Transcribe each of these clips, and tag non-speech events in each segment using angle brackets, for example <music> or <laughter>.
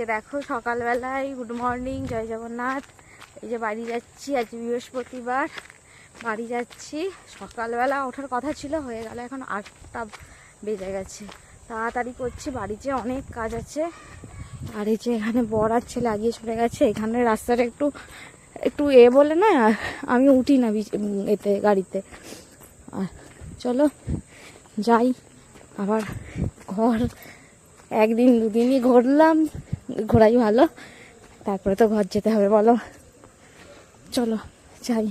যে দেখো সকালবেলায় গুড মর্নিং জয় জগন্নাথ। এই যে বাড়ি যাচ্ছি আজ বৃহস্পতিবার, বাড়ি যাচ্ছি। সকালবেলা ওঠার কথা ছিল, হয়ে গেল এখন আটটা বেজে গেছে। তাড়াতাড়ি করছি, বাড়িতে অনেক কাজ আছে। আর এই যে এখানে বড়ার ছেলে আগিয়ে চলে গেছে, এখানে রাস্তাটা একটু একটু এ বলে না, আমি উঠি না এতে, গাড়িতে। আর চলো, যাই। আবার ঘর একদিন, দুদিনই ঘুরলাম, ঘোরাই ভালো। তারপরে তো ঘর যেতে হবে, বলো। চলো, যাই।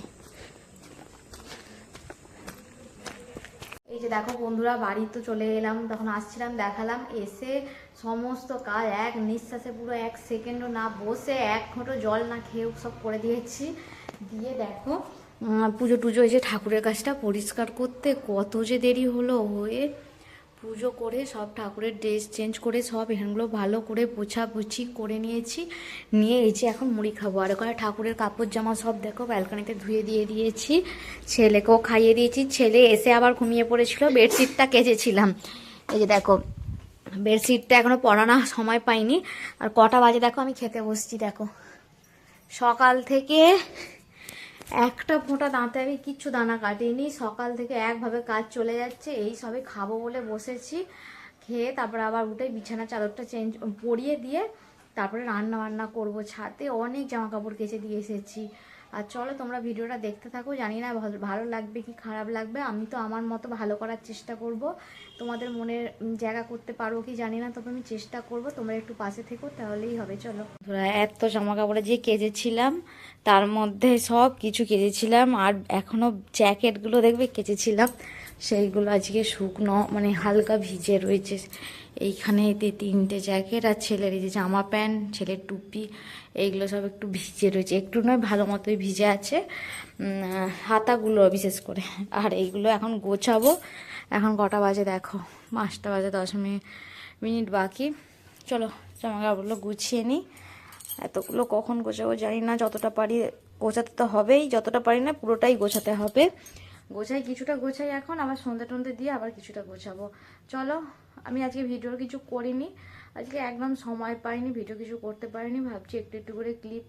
এই যে দেখো বন্ধুরা, বাড়ি তো চলে এলাম, তখন আসছিলাম, দেখালাম, এসে সমস্ত কাজ এক নিঃশ্বাসে পুরো এক সেকেন্ডও না বসে, এক ঘণ্টা জল না খেয়েও সব করে দিয়েছি। দিয়ে দেখো পুজো টুজো, এই যে ঠাকুরের কাজটা পরিষ্কার করতে কত যে দেরি হলো হয়ে পুজো করে, সব ঠাকুরের ড্রেস চেঞ্জ করে, সব এখানগুলো ভালো করে পোছাপুছি করে নিয়েছি। নিয়ে এই যে এখন মুড়ি খাব। আর ওখানে ঠাকুরের কাপড় জামা সব দেখো ব্যালকানিতে ধুয়ে দিয়ে দিয়েছি। ছেলেকেও খাইয়ে দিয়েছি। ছেলে এসে আবার ঘুমিয়ে পড়েছিল, বেডশিটটা কেচেছিলাম। এই যে দেখো, বেডশিটটা এখনও পরানো সময় পাইনি। আর কটা বাজে দেখো, আমি খেতে বসছি, দেখো। সকাল থেকে একটা ফোঁটা দাঁতে আমি কিচ্ছু দানা কাটিনি। সকাল থেকে একভাবে কাজ চলে যাচ্ছে, এই সবে খাব বলে বসেছি। খেয়ে তারপরে আবার উঠে বিছানা চাদরটা চেঞ্জ পরিয়ে দিয়ে তারপরে রান্না বান্না করব। ছাদে অনেক জামা কাপড় কেচে দিয়ে এসেছি। আর চলো তোমরা ভিডিওটা দেখতে থাকো, জানি না ভালো- লাগবে কি খারাপ লাগবে, আমি তো আমার মতো ভালো করার চেষ্টা করব। তোমাদের মনের জায়গা করতে পারো কি জানি না, তবে আমি চেষ্টা করব, তোমরা একটু পাশে থেকো, তাহলেই হবে, চলো। এত জামা কাপড়ে যে কেজেছিলাম তার মধ্যে সব কিছু কেজেছিলাম আর এখনও জ্যাকেটগুলো দেখবে, কেচেছিলাম। সেইগুলো আজকে শুকনো মানে হালকা ভিজে রয়েছে। এইখানে তি- তিনটে জ্যাকেট আর ছেলের এই যে জামা প্যান্ট, ছেলের টুপি, এইগুলো সব একটু ভিজে রয়েছে। একটু নয়, ভালো মতোই ভিজে আছে। হাতাগুলো বিশেষ করে। আর এইগুলো এখন গোছাবো। এখন কটা বাজে দেখো? পাঁচটা বাজে দশ মিনিট বাকি। চলো জামা কাপড়গুলো গুছিয়ে নিই। এতগুলো কখন গোছাবো জানি না। যতটা পারি গোছাতে তো হবেই। যতটা পারি না পুরোটাই গোছাতে হবে। গোছাই, কিছুটা গোছাই এখন, আবার সন্ধ্যে টন্ধে দিয়ে আবার কিছুটা গোছাবো। চলো, আমি আজকে ভিডিও কিছু করিনি। আজকে একদম সময় পাইনি, ভিডিও কিছু করতে পারিনি। ভাবছি একটু একটু করে ক্লিপ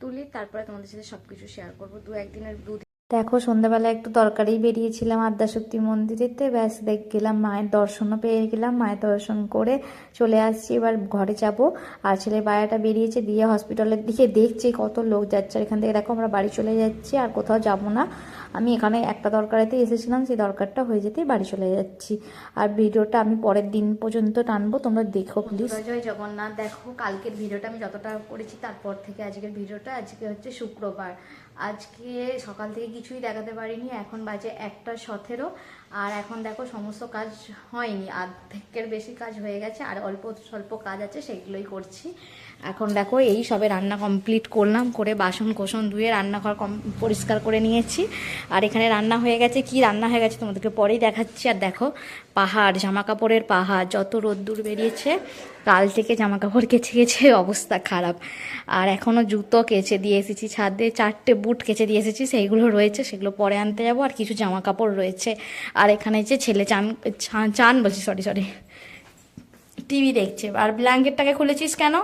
তুলি, তারপরে তোমাদের সাথে সব কিছু শেয়ার করব। দু একদিনের দু দেখো, সন্ধ্যাবেলা একটু তরকারি বেরিয়েছিলাম আদ্যাশক্তি মন্দিরেতে। ব্যাস দেখ গেলাম মায়ের দর্শনও পেয়ে গেলাম। মায়ের দর্শন করে চলে আসছি, এবার ঘরে যাব। আর ছেলে বায়াটা বেরিয়েছে, দিয়ে হসপিটালের দিকে দেখছি কত লোক যাচ্ছে। এখান থেকে দেখো, আমরা বাড়ি চলে যাচ্ছি, আর কোথাও যাব না। আমি এখানে একটা দরকারেতে এসেছিলাম, সেই দরকারটা হয়ে যেতেই বাড়ি চলে যাচ্ছি। আর ভিডিওটা আমি পরের দিন পর্যন্ত টানবো, তোমরা দেখো প্লিজ জয় জগন্নাথ, দেখো, কালকের ভিডিওটা আমি যতটা করেছি, তারপর থেকে আজকের ভিডিওটা, আজকে হচ্ছে শুক্রবার। আজকে সকাল থেকে কিছুই দেখাতে পারিনি এখন বাজে একটা সতেরো। আর এখন দেখো সমস্ত কাজ হয়নি, অর্ধেকের বেশি কাজ হয়ে গেছে আর অল্প স্বল্প কাজ আছে, সেগুলোই করছি। এখন দেখো এই সবে রান্না কমপ্লিট করলাম, করে বাসন কোসন ধুয়ে রান্নাঘর কম পরিষ্কার করে নিয়েছি। আর এখানে রান্না হয়ে গেছে, কি রান্না হয়ে গেছে তোমাদেরকে পরেই দেখাচ্ছি। আর দেখো, পাহাড় জামা কাপড়ের পাহাড়, যত রোদ্দুর বেরিয়েছে, কাল থেকে জামা কাপড় কেচে গেছে অবস্থা খারাপ। আর এখনও জুতো কেচে দিয়ে এসেছি, ছাদে চারটে বুট কেচে দিয়ে এসেছি, সেইগুলো রয়েছে, সেগুলো পরে আনতে যাব। আর কিছু জামা কাপড় রয়েছে। আর এখানে যে ছেলে চান, চান- চান বলছি সরি সরি টিভি দেখছে। আর ব্ল্যাঙ্কেটটাকে খুলেছিস কেন?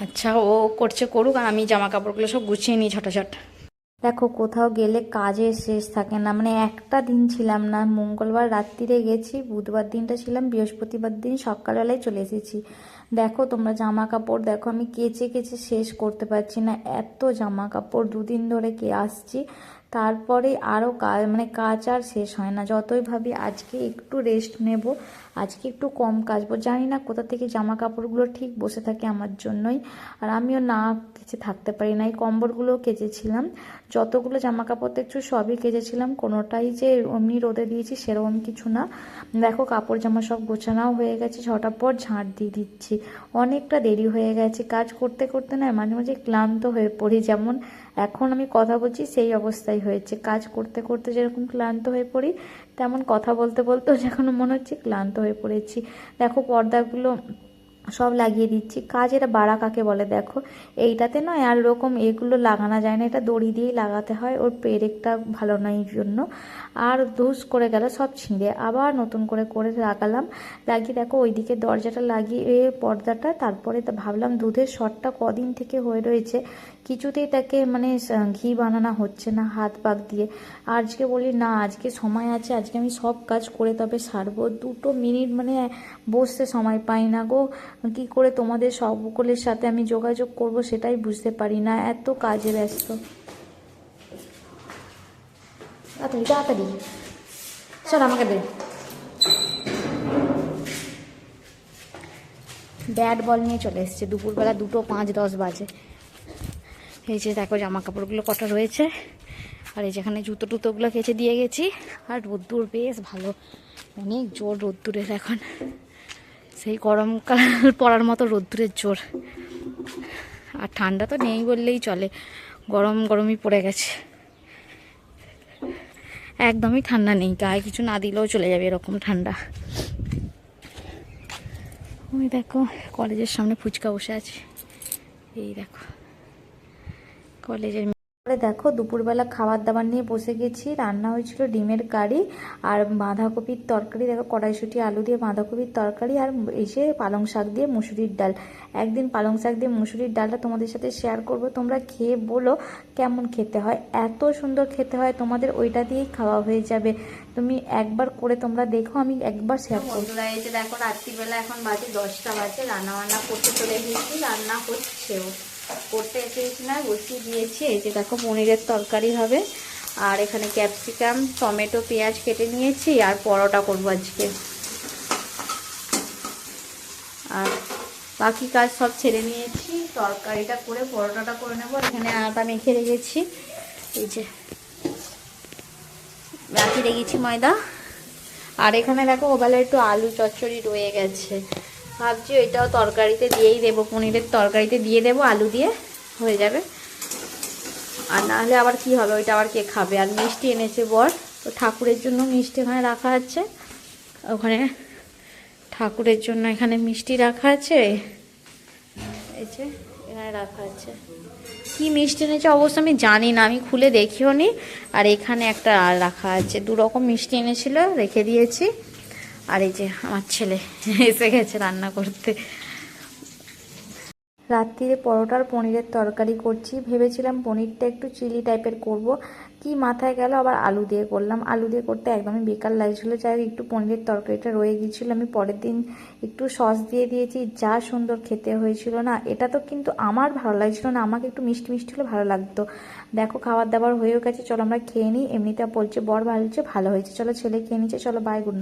আচ্ছা ও করছে করুক, আর আমি জামা কাপড়গুলো সব গুছিয়ে নিই ঝটাঝট। দেখো, কোথাও গেলে কাজের শেষ থাকে না। মানে একটা দিন ছিলাম না, মঙ্গলবার রাত্রিরে গেছি, বুধবার দিনটা ছিলাম, বৃহস্পতিবার দিন সকালবেলায় চলে এসেছি। দেখো, তোমরা জামা কাপড় দেখো, আমি কেচে কেচে শেষ করতে পারছি না। এত জামা কাপড় দুদিন ধরে কে আসছি, তারপরে আরও কাজ মানে কাজ আর শেষ হয় না। যতই ভাবি আজকে একটু রেস্ট নেব, আজকে একটু কম কাচবো জানি না কোথা থেকে জামা কাপড়গুলো ঠিক বসে থাকে আমার জন্যই। আর আমিও না কেচে থাকতে পারি না, এই কম্বলগুলোও কেচেছিলাম। যতগুলো জামা কাপড় দেখছ, সবই কেজেছিলাম কোনোটাই যে অমনি রোদে দিয়েছি, সেরকম কিছু না। দেখো, কাপড় জামা সব গোছানাও হয়ে গেছে। ছটার পর ঝাঁট দিয়ে দিচ্ছি। অনেকটা দেরি হয়ে গেছে। কাজ করতে করতে না মাঝে মাঝে ক্লান্ত হয়ে পড়ি। যেমন এখন আমি কথা বলছি, সেই অবস্থায় হয়েছে। কাজ করতে করতে যেরকম ক্লান্ত হয়ে পড়ি, তেমন কথা বলতে বলতেও <laughs> যখন মনে হচ্ছে ক্লান্ত হয়ে পড়েছি। দেখো, পর্দাগুলো সব লাগিয়ে দিচ্ছি। কাজ এটা বাড়া কাকে বলে দেখো? এইটাতে নয়, আর রকম এগুলো লাগানো যায় না। এটা দড়ি দিয়েই লাগাতে হয়, ওর পেরেকটা ভালো নয় জন্য। আর ধুস করে গেল, সব ছিঁড়ে। আবার নতুন করে করে লাগালাম। লাগিয়ে দেখো, ওইদিকে দরজাটা লাগিয়ে পর্দাটা, তারপরে ভাবলাম দুধের শটটা কদিন থেকে হয়ে রয়েছে। কিছুতেই তাকে মানে ঘি বানানো হচ্ছে না, হাত পাক দিয়ে। আজকে বলি, না, আজকে সময় আছে, আজকে আমি সব কাজ করে তবে সারবো। দুটো মিনিট মানে বসতে সময় পাই না গো। কি করে তোমাদের সকলের সাথে আমি যোগাযোগ করব সেটাই বুঝতে পারি না। এত কাজে ব্যস্ত। তাড়াতাড়ি তাড়াতাড়ি। আমাকে দে। ব্যাট বল নিয়ে চলে এসছে। দুপুরবেলা দুটো পাঁচ দশ বাজে। এই যে দেখো জামা কাপড়গুলো কটা রয়েছে। আর এই যেখানে জুতো টুতোগুলো কেচে দিয়ে গেছি। আর রোদ্দুর বেশ ভালো। অনেক জোর রোদ্দুরের এখন। সেই গরমকাল পড়ার মতো রোদ্দুরের জোর। আর ঠান্ডা তো নেই বললেই চলে। গরম গরমই পড়ে গেছে। একদমই ঠান্ডা নেই। গায়ে কিছু না দিলেও চলে যাবে এরকম ঠান্ডা। ওই দেখো, কলেজের সামনে ফুচকা বসে আছে। এই দেখো। কলেজের পরে দেখো, দুপুরবেলা খাবার দাবার নিয়ে বসে গেছি। রান্না হয়েছিল ডিমের কারি আর বাঁধাকপির তরকারি। দেখো, কড়াইশুটি, আলু দিয়ে বাঁধাকপির তরকারি আর এসে পালং শাক দিয়ে মুসুরির ডাল। একদিন পালং শাক দিয়ে মুসুরির ডালটা তোমাদের সাথে শেয়ার করব। তোমরা খেয়ে বলো কেমন খেতে হয়। এত সুন্দর খেতে হয়, তোমাদের ওইটা দিয়েই খাওয়া হয়ে যাবে। তুমি একবার করে তোমরা দেখো, আমি একবার শেয়ার করব। দেখো, রাত্রিবেলা এখন বাজে দশটা বাজে। রান্না বান্না করতে চলে গিয়েছি রান্না হচ্ছেও। করতে এসেছি না, বসিয়ে দিয়েছি। এই যে দেখো পনিরের তরকারি হবে। আর এখানে ক্যাপসিকাম, টমেটো, পেঁয়াজ কেটে নিয়েছি, আর পরোটা করব আজকে। আর বাকি কাজ সব ছেড়ে নিয়েছি। তরকারিটা করে, পরোটাটা করে নেব। এখানে আটা মেখে রেখেছি। এই যে রাখি রেখেছি ময়দা। আর এখানে দেখো ওবেলা একটু আলু চচ্চড়ি রয়ে গেছে। ভাবছি ওইটাও তরকারিতে দিয়েই দেবো, পনিরের তরকারিতে দিয়ে দেবো, আলু দিয়ে, হয়ে যাবে। আর না হলে আবার কি হবে, ওইটা আবার কে খাবে? আর মিষ্টি এনেছে বর, তো ঠাকুরের জন্য মিষ্টি ওখানে রাখা আছে। ওখানে ঠাকুরের জন্য এখানে মিষ্টি রাখা আছে। এখানে রাখা আছে। কি মিষ্টি এনেছে অবশ্য আমি জানি না, আমি খুলে দেখিও নি। আর এখানে একটা রাখা আছে দু রকম মিষ্টি এনেছিল, রেখে দিয়েছি। আর এই যে আমার ছেলে এসে গেছে রান্না করতে। রাত্রিরে পরোটার পনিরের তরকারি করছি। ভেবেছিলাম পনিরটা একটু চিলি টাইপের করব। কি মাথায় গেল? আবার আলু দিয়ে করলাম। আলু দিয়ে করতে একদমই বেকার লাগছিল। যাই একটু পনিরের তরকারিটা রয়ে গিয়েছিল। আমি পরের দিন একটু সস দিয়ে দিয়েছি। যা সুন্দর খেতে হয়েছিল না, এটা তো কিন্তু আমার ভালো লাগছিল না। আমাকে একটু মিষ্টি মিষ্টি হলে ভালো লাগতো। দেখো খাবার দাবার হয়েও গেছে। চলো আমরা খেয়ে নিই। এমনিতে বলছে, বর ভালো হয়েছে ভালো হয়েছে। চলো, ছেলে খেয়ে নিচ্ছে। চলো বাই গুড